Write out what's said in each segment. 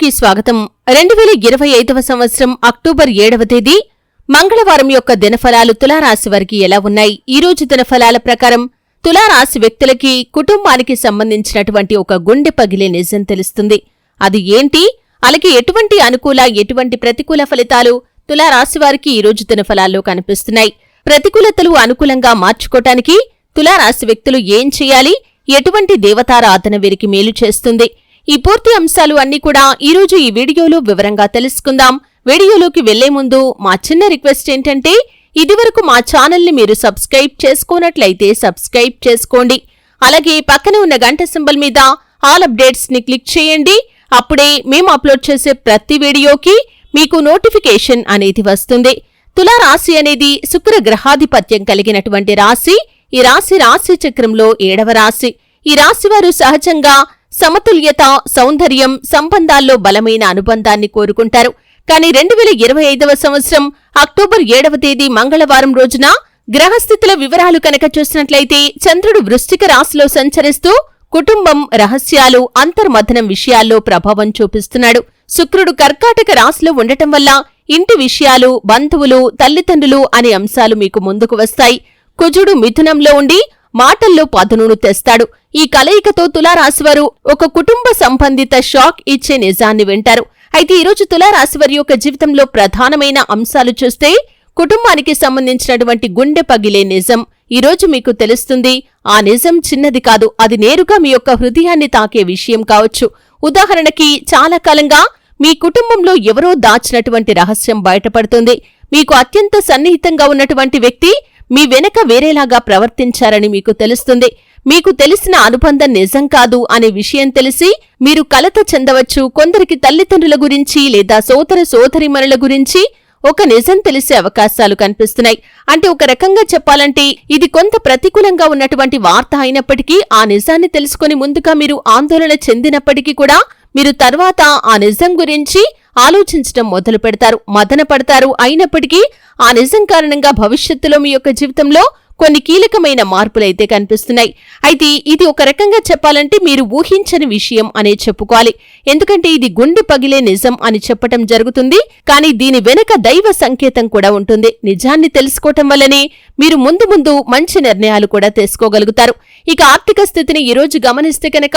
కి స్వాగతం. రెండు వేల ఇరవై ఐదవ సంవత్సరం అక్టోబర్ ఏడవ తేదీ మంగళవారం యొక్క దినఫలాలు తులారాశి వారికి ఎలా ఉన్నాయి? ఈ రోజు దినఫలాల ప్రకారం తులారాశి వ్యక్తులకి కుటుంబానికి సంబంధించినటువంటి ఒక గుండె పగిలే నిజం తెలుస్తుంది. అది ఏంటి? అలాగే ఎటువంటి అనుకూల ఎటువంటి ప్రతికూల ఫలితాలు తులారాశి వారికి ఈ రోజు దినఫలాల్లో కనిపిస్తున్నాయి? ప్రతికూలతలు అనుకూలంగా మార్చుకోటానికి తులారాశి వ్యక్తులు ఏం చేయాలి? ఎటువంటి దేవతారాధన వీరికి మేలు చేస్తుంది? ఈ పూర్తి అంశాలు అన్ని కూడా ఈరోజు ఈ వీడియోలో వివరంగా తెలుసుకుందాం. వీడియోలోకి వెళ్ళే ముందు మా చిన్న రిక్వెస్ట్ ఏంటంటే ఇదివరకు మా ఛానల్ని మీరు సబ్స్క్రైబ్ చేసుకోనట్లయితే సబ్స్క్రైబ్ చేసుకోండి. అలాగే పక్కన ఉన్న గంట సింబల్ మీద ఆల్ అప్డేట్స్ని క్లిక్ చేయండి. అప్పుడే మేము అప్లోడ్ చేసే ప్రతి వీడియోకి మీకు నోటిఫికేషన్ అనేది వస్తుంది. తులారాశి అనేది శుక్ర గ్రహాధిపత్యం కలిగినటువంటి రాశి. ఈ రాశి రాశి చక్రంలో ఏడవ రాశి. ఈ రాశివారు సహజంగా సమతుల్యత సౌందర్యం సంబంధాల్లో బలమైన అనుబంధాన్ని కోరుకుంటారు. కానీ రెండు వేల ఇరవై ఐదవ సంవత్సరం అక్టోబర్ ఏడవ తేదీ మంగళవారం రోజున గ్రహస్థితుల వివరాలు కనుక చూసినట్లయితే చంద్రుడు వృశ్చిక రాశిలో సంచరిస్తూ కుటుంబం రహస్యాలు అంతర్మథనం విషయాల్లో ప్రభావం చూపిస్తున్నాడు. శుక్రుడు కర్కాటక రాశిలో ఉండటం వల్ల ఇంటి విషయాలు బంధువులు తల్లిదండ్రులు అనే అంశాలు మీకు ముందుకు వస్తాయి. కుజుడు మిథునంలో ఉండి మాటల్లో పదునును తెస్తాడు. ఈ కలయికతో తులారాశివారు ఒక కుటుంబ సంబంధిత షాక్ ఇచ్చే నిజాన్ని వింటారు. అయితే ఈరోజు తులారాశివారి యొక్క జీవితంలో ప్రధానమైన అంశాలు చూస్తే కుటుంబానికి సంబంధించినటువంటి గుండె పగిలే నిజం. ఈరోజు మీకు తెలుస్తుంది ఆ నిజం చిన్నది కాదు అది నేరుగా మీ యొక్క హృదయాన్ని తాకే విషయం కావచ్చు. ఉదాహరణకి చాలా కాలంగా మీ కుటుంబంలో ఎవరో దాచినటువంటి రహస్యం బయటపడుతుంది. మీకు అత్యంత సన్నిహితంగా ఉన్నటువంటి వ్యక్తి మీ వెనక వేరేలాగా ప్రవర్తించారని మీకు తెలుస్తుంది. మీకు తెలిసిన అనుబంధం నిజం కాదు అనే విషయం తెలిసి మీరు కలత చెందవచ్చు. కొందరికి తల్లిదండ్రుల గురించి లేదా సోదర సోదరిమణుల గురించి ఒక నిజం తెలిసే అవకాశాలు కనిపిస్తున్నాయి. అంటే ఒక రకంగా చెప్పాలంటే ఇది కొంత ప్రతికూలంగా ఉన్నటువంటి వార్త అయినప్పటికీ ఆ నిజాన్ని తెలుసుకుని ముందుగా మీరు ఆందోళన చెందినప్పటికీ కూడా మీరు తర్వాత ఆ నిజం గురించి ఆలోచించడం మొదలు పెడతారు మదన పడతారు. అయినప్పటికీ ఆ నిజం కారణంగా భవిష్యత్తులో మీ యొక్క జీవితంలో కొన్ని కీలకమైన మార్పులైతే కనిపిస్తున్నాయి. అయితే ఇది ఒక రకంగా చెప్పాలంటే మీరు ఊహించని విషయం అనే చెప్పుకోవాలి. ఎందుకంటే ఇది గుండె పగిలే నిజం అని చెప్పటం జరుగుతుంది. కానీ దీని వెనక దైవ సంకేతం కూడా ఉంటుంది. నిజాన్ని తెలుసుకోవటం వల్లనే మీరు ముందు ముందు మంచి నిర్ణయాలు కూడా తీసుకోగలుగుతారు. ఇక ఆర్థిక స్థితిని ఈరోజు గమనిస్తే కనుక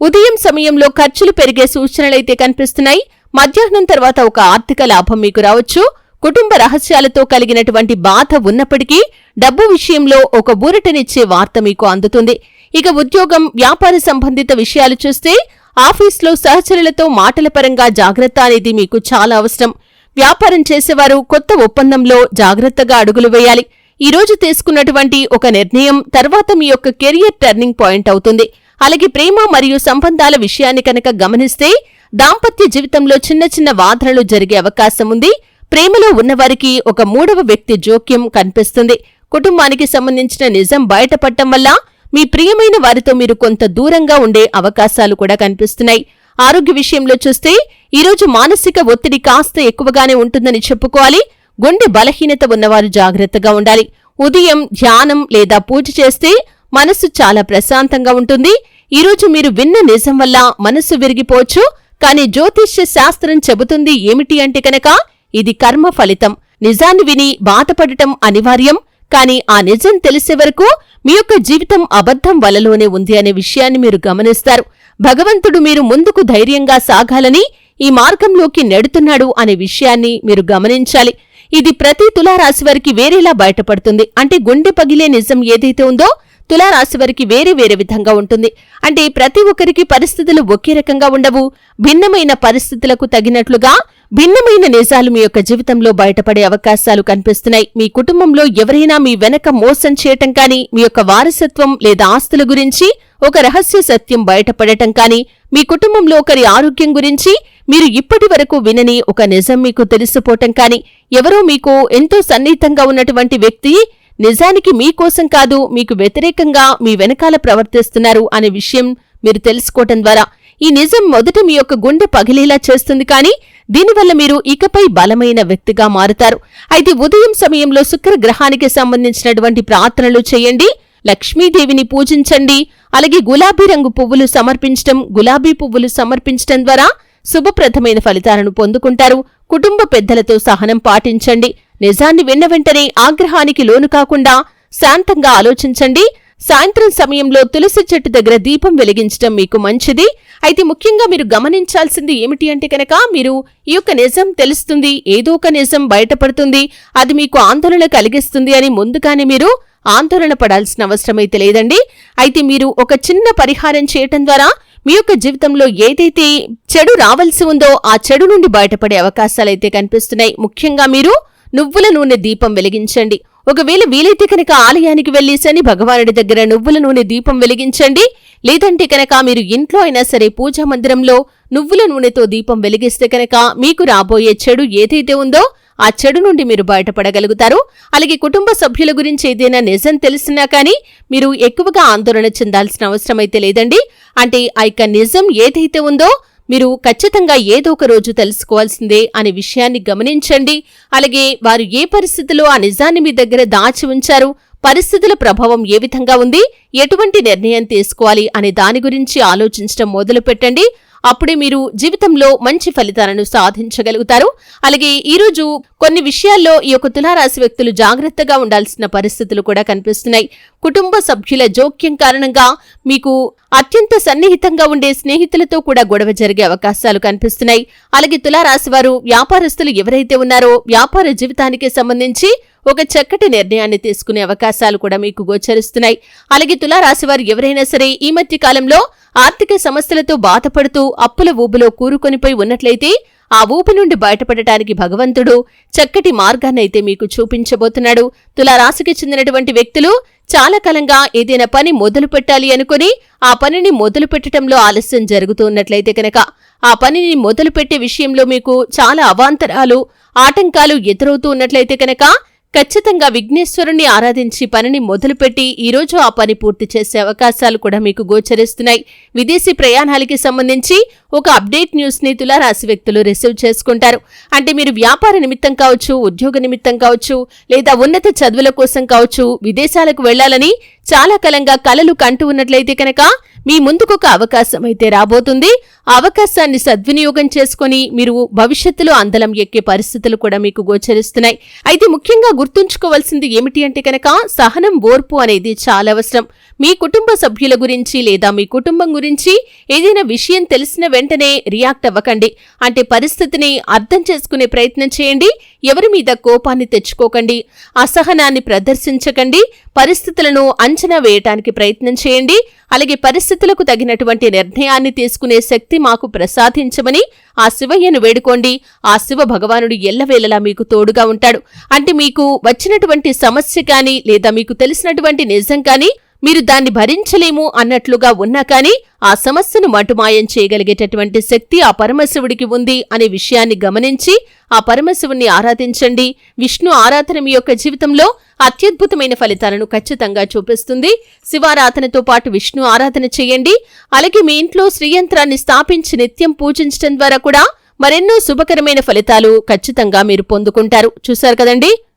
ఉదయం సమయంలో ఖర్చులు పెరిగే సూచనలైతే కనిపిస్తున్నాయి. మధ్యాహ్నం తర్వాత ఒక ఆర్థిక లాభం మీకు రావచ్చు. కుటుంబ రహస్యాలతో కలిగినటువంటి బాధ ఉన్నప్పటికీ డబ్బు విషయంలో ఒక బూరటనిచ్చే వార్త మీకు అందుతుంది. ఇక ఉద్యోగం వ్యాపార సంబంధిత విషయాలు చూస్తే ఆఫీస్లో సహచరులతో మాటల పరంగా జాగ్రత్త అనేది మీకు చాలా అవసరం. వ్యాపారం చేసేవారు కొత్త ఒప్పందంలో జాగ్రత్తగా అడుగులు వేయాలి. ఈ రోజు తీసుకున్నటువంటి ఒక నిర్ణయం తర్వాత మీ యొక్క కెరియర్ టర్నింగ్ పాయింట్ అవుతుంది. అలాగే ప్రేమ మరియు సంబంధాల విషయాన్ని కనుక గమనిస్తే దాంపత్య జీవితంలో చిన్న చిన్న వాదనలు జరిగే అవకాశం ఉంది. ప్రేమలో ఉన్నవారికి ఒక మూడవ వ్యక్తి జోక్యం కనిపిస్తుంది. కుటుంబానికి సంబంధించిన నిజం బయటపడటం వల్ల మీ ప్రియమైన వారితో మీరు కొంత దూరంగా ఉండే అవకాశాలు కూడా కనిపిస్తున్నాయి. ఆరోగ్య విషయంలో చూస్తే ఈరోజు మానసిక ఒత్తిడి కాస్త ఎక్కువగానే ఉంటుందని చెప్పుకోవాలి. గుండె బలహీనత ఉన్నవారు జాగ్రత్తగా ఉండాలి. ఉదయం ధ్యానం లేదా పూజ చేస్తే మనసు చాలా ప్రశాంతంగా ఉంటుంది. ఈరోజు మీరు విన్న నిజం వల్ల మనసు విరిగిపోవచ్చు. కానీ జ్యోతిష్య శాస్త్రం చెబుతుంది ఏమిటి అంటే కనుక ఇది కర్మ ఫలితం. నిజాన్ని విని బాధపడటం అనివార్యం కానీ ఆ నిజం తెలిసే వరకు మీ యొక్క జీవితం అబద్ధం వలలోనే ఉంది అనే విషయాన్ని మీరు గమనిస్తారు. భగవంతుడు మీరు ముందుకు ధైర్యంగా సాగాలని ఈ మార్గంలోకి నెడుతున్నాడు అనే విషయాన్ని మీరు గమనించాలి. ఇది ప్రతి తులారాశి వారికి వేరేలా బయటపడుతుంది. అంటే గుండె పగిలే నిజం ఏదైతే ఉందో తులారాశి వారికి వేరే వేరే విధంగా ఉంటుంది. అంటే ప్రతి ఒక్కరికి పరిస్థితులు ఒకే రకంగా ఉండవు. భిన్నమైన పరిస్థితులకు తగినట్లుగా భిన్నమైన నిజాలు మీ యొక్క జీవితంలో బయటపడే అవకాశాలు కనిపిస్తున్నాయి. మీ కుటుంబంలో ఎవరైనా మీ వెనక మోసం చేయటం కానీ మీ యొక్క వారసత్వం లేదా ఆస్తుల గురించి ఒక రహస్య సత్యం బయటపడటం కానీ మీ కుటుంబంలో ఒకరి ఆరోగ్యం గురించి మీరు ఇప్పటి వరకు వినని ఒక నిజం మీకు తెలిసిపోవటం కానీ ఎవరో మీకు ఎంతో సన్నిహితంగా ఉన్నటువంటి వ్యక్తి నిజానికి మీకోసం కాదు మీకు వ్యతిరేకంగా మీ వెనకాల ప్రవర్తిస్తున్నారు అనే విషయం మీరు తెలుసుకోవటం ద్వారా. ఈ నిజం మొదట మీ యొక్క గుండె పగిలేలా చేస్తుంది కానీ దీనివల్ల మీరు ఇకపై బలమైన వ్యక్తిగా మారుతారు. అయితే ఉదయం సమయంలో శుక్ర గ్రహానికి సంబంధించినటువంటి ప్రార్థనలు చేయండి. లక్ష్మీదేవిని పూజించండి. అలాగే గులాబీ రంగు పువ్వులు సమర్పించటం గులాబీ పువ్వులు సమర్పించటం ద్వారా శుభప్రదమైన ఫలితాలను పొందుకుంటారు. కుటుంబ పెద్దలతో సహనం పాటించండి. నిజాన్ని విన్న వెంటనే ఆగ్రహానికి లోను కాకుండా శాంతంగా ఆలోచించండి. సాయంత్రం సమయంలో తులసి చెట్టు దగ్గర దీపం వెలిగించడం మీకు మంచిది. అయితే ముఖ్యంగా మీరు గమనించాల్సింది ఏమిటి అంటే కనుక మీరు ఈ యొక్క నిజం తెలుస్తుంది ఏదో ఒక నిజం బయటపడుతుంది అది మీకు ఆందోళన కలిగిస్తుంది అని ముందుగానే మీరు ఆందోళన పడాల్సిన అవసరమైతే లేదండి. అయితే మీరు ఒక చిన్న పరిహారం చేయటం ద్వారా మీ యొక్క జీవితంలో ఏదైతే చెడు రావాల్సి ఉందో ఆ చెడు నుండి బయటపడే అవకాశాలైతే కనిపిస్తున్నాయి. ముఖ్యంగా మీరు నువ్వుల నూనె దీపం వెలిగించండి. ఒకవేళ వీలైతే కనుక ఆలయానికి వెళ్ళి శని భగవానుడి దగ్గర నువ్వుల నూనె దీపం వెలిగించండి. లేదంటే కనుక మీరు ఇంట్లో అయినా సరే పూజా మందిరంలో నువ్వుల నూనెతో దీపం వెలిగిస్తే కనుక మీకు రాబోయే చెడు ఏదైతే ఉందో ఆ చెడు నుండి మీరు బయటపడగలుగుతారు. అలాగే కుటుంబ సభ్యుల గురించి ఏదైనా నిజం తెలిసినా కానీ మీరు ఎక్కువగా ఆందోళన చెందాల్సిన అవసరం అయితే లేదండి. అంటే ఆ యొక్క నిజం ఏదైతే ఉందో మీరు ఖచ్చితంగా ఏదో ఒక రోజు తెలుసుకోవాల్సిందే అనే విషయాన్ని గమనించండి. అలాగే వారు ఏ పరిస్థితిలో ఆ నిజాన్ని మీ దగ్గర దాచి ఉంచారు పరిస్థితుల ప్రభావం ఏ విధంగా ఉంది ఎటువంటి నిర్ణయం తీసుకోవాలి అనే దాని గురించి ఆలోచించడం మొదలు పెట్టండి అప్పుడే మీరు జీవితంలో మంచి ఫలితాలను సాధించగలుగుతారు. అలాగే ఈరోజు కొన్ని విషయాల్లో ఈ యొక్క తులారాశి వ్యక్తులు జాగ్రత్తగా ఉండాల్సిన పరిస్థితులు కూడా కనిపిస్తున్నాయి. కుటుంబ సభ్యుల జోక్యం కారణంగా మీకు అత్యంత సన్నిహితంగా ఉండే స్నేహితులతో కూడా గొడవ జరిగే అవకాశాలు కనిపిస్తున్నాయి. అలాగే తులారాశి వారు వ్యాపారస్తులు ఎవరైతే ఉన్నారో వ్యాపార జీవితానికి సంబంధించి ఒక చక్కటి నిర్ణయాన్ని తీసుకునే అవకాశాలు కూడా మీకు గోచరిస్తున్నాయి. అలాగే తులారాశి వారు ఎవరైనా సరే ఈ మధ్య కాలంలో ఆర్థిక సమస్యలతో బాధపడుతూ అప్పుల ఊబులో కూరుకొనిపోయి ఉన్నట్లయితే ఆ ఊపి నుండి బయటపడటానికి భగవంతుడు చక్కటి మార్గాన్నైతే మీకు చూపించబోతున్నాడు. తులారాశికి చెందినటువంటి వ్యక్తులు చాలా కాలంగా ఏదైనా పని మొదలు పెట్టాలి అనుకుని ఆ పనిని మొదలు పెట్టడంలో ఆలస్యం జరుగుతున్నట్లయితే కనుక ఆ పనిని మొదలు పెట్టే విషయంలో మీకు చాలా అవాంతరాలు ఆటంకాలు ఎదురవుతూ ఉన్నట్లయితే కనుక ఖచ్చితంగా విఘ్నేశ్వరుణ్ణి ఆరాధించి పనిని మొదలుపెట్టి ఈరోజు ఆ పని పూర్తి చేసే అవకాశాలు కూడా మీకు గోచరిస్తున్నాయి. విదేశీ ప్రయాణాలకి సంబంధించి ఒక అప్డేట్ న్యూస్ని తులారాశి వ్యక్తులు రిసీవ్ చేసుకుంటారు. అంటే మీరు వ్యాపార నిమిత్తం కావచ్చు ఉద్యోగ నిమిత్తం కావచ్చు లేదా ఉన్నత చదువుల కోసం కావచ్చు విదేశాలకు వెళ్ళాలని చాలా కాలంగా కలలు కంటూ ఉన్నట్లయితే కనుక మీ ముందుకు ఒక అవకాశం అయితే రాబోతుంది. అవకాశాన్ని సద్వినియోగం చేసుకుని మీరు భవిష్యత్తులో అందలం ఎక్కే పరిస్థితులు కూడా మీకు గోచరిస్తున్నాయి. అయితే ముఖ్యంగా గుర్తుంచుకోవాల్సింది ఏమిటి అంటే కనుక సహనం ఓర్పు అనేది చాలా అవసరం. మీ కుటుంబ సభ్యుల గురించి లేదా మీ కుటుంబం గురించి ఏదైనా విషయం తెలిసిన వెంటనే రియాక్ట్ అవ్వకండి. అంటే పరిస్థితిని అర్థం చేసుకునే ప్రయత్నం చేయండి. ఎవరి మీద కోపాన్ని తెచ్చుకోకండి. అసహనాన్ని ప్రదర్శించకండి. పరిస్థితులను అంచనా వేయటానికి ప్రయత్నం చేయండి. అలాగే పరిస్థితులకు తగినటువంటి నిర్ణయాన్ని తీసుకునే శక్తి మాకు ప్రసాదించమని ఆ శివయ్యను వేడుకోండి. ఆ శివ భగవానుడు ఎల్లవేళలా మీకు తోడుగా ఉంటాడు. అంటే మీకు వచ్చినటువంటి సమస్య కానీ లేదా మీకు తెలిసినటువంటి నిజం కానీ మీరు దాన్ని భరించలేము అన్నట్లుగా ఉన్నా కానీ ఆ సమస్యను మటుమాయం చేయగలిగేటటువంటి శక్తి ఆ పరమశివుడికి ఉంది అనే విషయాన్ని గమనించి ఆ పరమశివుణ్ణి ఆరాధించండి. విష్ణు ఆరాధన మీ యొక్క జీవితంలో అత్యద్భుతమైన ఫలితాలను ఖచ్చితంగా చూపిస్తుంది. శివారాధనతో పాటు విష్ణు ఆరాధన చేయండి. అలాగే మీ ఇంట్లో శ్రీయంత్రాన్ని స్థాపించి నిత్యం పూజించడం ద్వారా కూడా మరెన్నో శుభకరమైన ఫలితాలు ఖచ్చితంగా మీరు పొందుకుంటారు. చూశారు కదండి?